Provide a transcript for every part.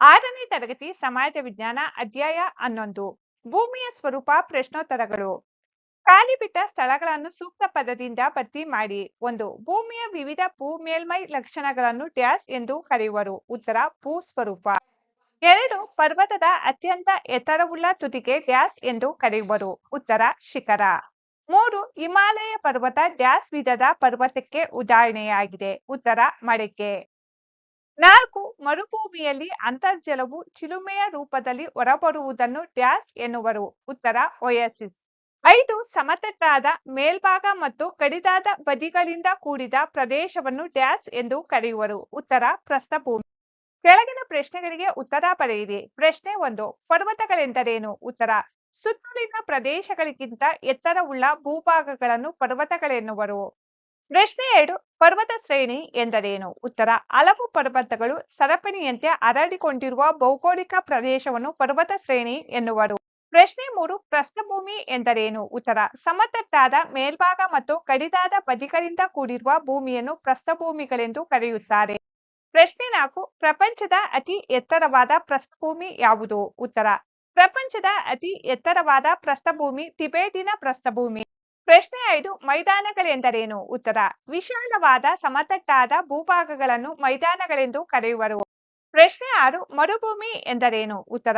ಆರನೇ ತರಗತಿ ಸಮಾಜ ವಿಜ್ಞಾನ ಅಧ್ಯಾಯ ಹನ್ನೊಂದು. ಭೂಮಿಯ ಸ್ವರೂಪ, ಪ್ರಶ್ನೋತ್ತರಗಳು. ಖಾಲಿ ಬಿಟ್ಟ ಸ್ಥಳಗಳನ್ನು ಸೂಕ್ತ ಪದದಿಂದ ಭರ್ತಿ ಮಾಡಿ. ಒಂದು, ಭೂಮಿಯ ವಿವಿಧ ಭೂ ಮೇಲ್ಮೈ ಲಕ್ಷಣಗಳನ್ನು ಡ್ಯಾಶ್ ಎಂದು ಕರೆಯುವರು. ಉತ್ತರ, ಭೂ ಸ್ವರೂಪ. ಎರಡು, ಪರ್ವತದ ಅತ್ಯಂತ ಎತ್ತರವುಳ್ಳ ತುದಿಗೆ ಡ್ಯಾಶ್ ಎಂದು ಕರೆಯುವರು. ಉತ್ತರ, ಶಿಖರ. ಮೂರು, ಹಿಮಾಲಯ ಪರ್ವತ ಡ್ಯಾಶ್ ವಿಧದ ಪರ್ವತಕ್ಕೆ ಉದಾಹರಣೆಯಾಗಿದೆ. ಉತ್ತರ, ಮಡಿಕೆ. ನಾಲ್ಕು ಮರುಭೂಮಿಯಲ್ಲಿ ಅಂತರ್ಜಲವು ಚಿಲುಮೆಯ ರೂಪದಲ್ಲಿ ಹೊರಬರುವುದನ್ನು ಡ್ಯಾಶ್ ಎನ್ನುವರು. ಉತ್ತರ ಒಯಸಿಸ್ ಐದು, ಸಮತಟ್ಟಾದ ಮೇಲ್ಭಾಗ ಮತ್ತು ಕಡಿದಾದ ಬದಿಗಳಿಂದ ಕೂಡಿದ ಪ್ರದೇಶವನ್ನು ಡ್ಯಾಶ್ ಎಂದು ಕರೆಯುವರು. ಉತ್ತರ, ಪ್ರಸ್ಥಭೂಮಿ. ಕೆಳಗಿನ ಪ್ರಶ್ನೆಗಳಿಗೆ ಉತ್ತರ ಬರೆಯಿರಿ ಪ್ರಶ್ನೆ ಒಂದು, ಪರ್ವತಗಳೆಂದರೇನು? ಉತ್ತರ, ಸುತ್ತಲಿನ ಪ್ರದೇಶಗಳಿಗಿಂತ ಎತ್ತರವುಳ್ಳ ಭೂಭಾಗಗಳನ್ನು ಪರ್ವತಗಳೆನ್ನುವರು. ಪ್ರಶ್ನೆ ಎರಡು, ಪರ್ವತ ಶ್ರೇಣಿ ಎಂದರೇನು? ಉತ್ತರ, ಹಲವು ಪರ್ವತಗಳು ಸರಪಣಿಯಂತೆ ಹರಡಿಕೊಂಡಿರುವ ಭೌಗೋಳಿಕ ಪ್ರದೇಶವನ್ನು ಪರ್ವತ ಶ್ರೇಣಿ ಎನ್ನುವರು. ಪ್ರಶ್ನೆ ಮೂರು, ಪ್ರಸ್ಥಭೂಮಿ ಎಂದರೇನು? ಉತ್ತರ, ಸಮತಟ್ಟಾದ ಮೇಲ್ಭಾಗ ಮತ್ತು ಕಡಿದಾದ ಬದಿಗಳಿಂದ ಕೂಡಿರುವ ಭೂಮಿಯನ್ನು ಪ್ರಸ್ಥಭೂಮಿಗಳೆಂದು ಕರೆಯುತ್ತಾರೆ. ಪ್ರಶ್ನೆ ನಾಲ್ಕು, ಪ್ರಪಂಚದ ಅತಿ ಎತ್ತರವಾದ ಪ್ರಸ್ಥಭೂಮಿ ಯಾವುದು? ಉತ್ತರ, ಪ್ರಪಂಚದ ಅತಿ ಎತ್ತರವಾದ ಪ್ರಸ್ಥಭೂಮಿ, ಟಿಬೇಟಿನ ಪ್ರಸ್ಥಭೂಮಿ. ಪ್ರಶ್ನೆ ಐದು, ಮೈದಾನಗಳೆಂದರೇನು? ಉತ್ತರ, ವಿಶಾಲವಾದ ಸಮತಟ್ಟಾದ ಭೂಭಾಗಗಳನ್ನು ಮೈದಾನಗಳೆಂದು ಕರೆಯುವರು. ಪ್ರಶ್ನೆ ಆರು, ಮರುಭೂಮಿ ಎಂದರೇನು? ಉತ್ತರ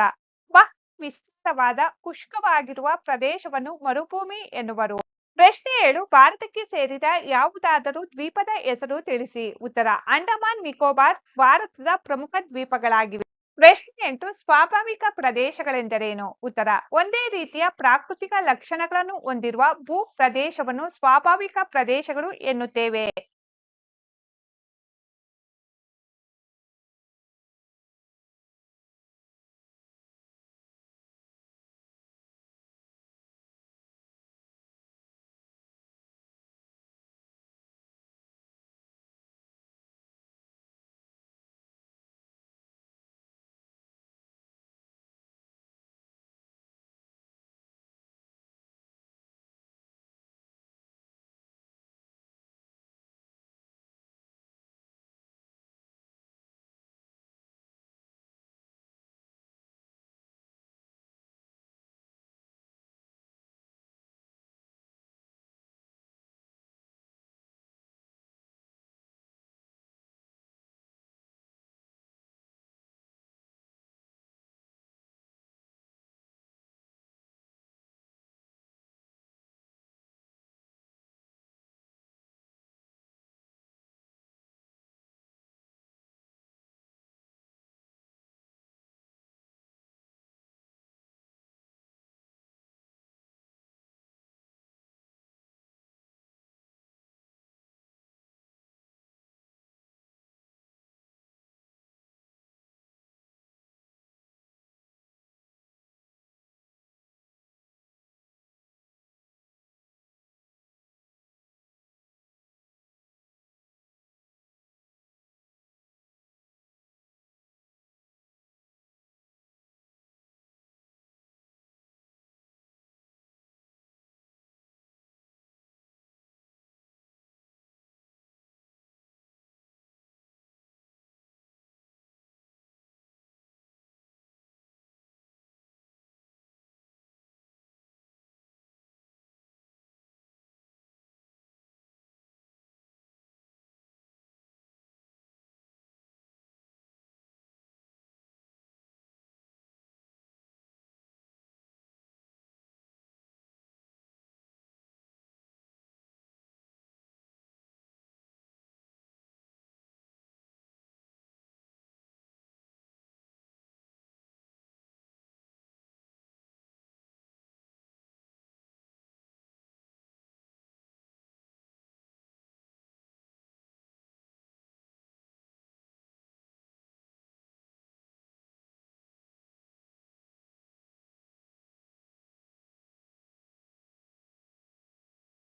ಬಹಳ ವಿಸ್ತಾರವಾದ ಕುಷ್ಕವಾಗಿರುವ ಪ್ರದೇಶವನ್ನು ಮರುಭೂಮಿ ಎನ್ನುವರು. ಪ್ರಶ್ನೆ ಏಳು, ಭಾರತಕ್ಕೆ ಸೇರಿದ ಯಾವುದಾದರೂ ದ್ವೀಪದ ಹೆಸರು ತಿಳಿಸಿ. ಉತ್ತರ, ಅಂಡಮಾನ್ ನಿಕೋಬಾರ್ ಭಾರತದ ಪ್ರಮುಖ ದ್ವೀಪಗಳಾಗಿವೆ. ಪ್ರಶ್ನೆ ಎಂಟು ಸ್ವಾಭಾವಿಕ ಪ್ರದೇಶಗಳೆಂದರೇನು? ಉತ್ತರ, ಒಂದೇ ರೀತಿಯ ಪ್ರಾಕೃತಿಕ ಲಕ್ಷಣಗಳನ್ನು ಹೊಂದಿರುವ ಭೂ ಪ್ರದೇಶವನ್ನು ಸ್ವಾಭಾವಿಕ ಪ್ರದೇಶಗಳು ಎನ್ನುತ್ತೇವೆ.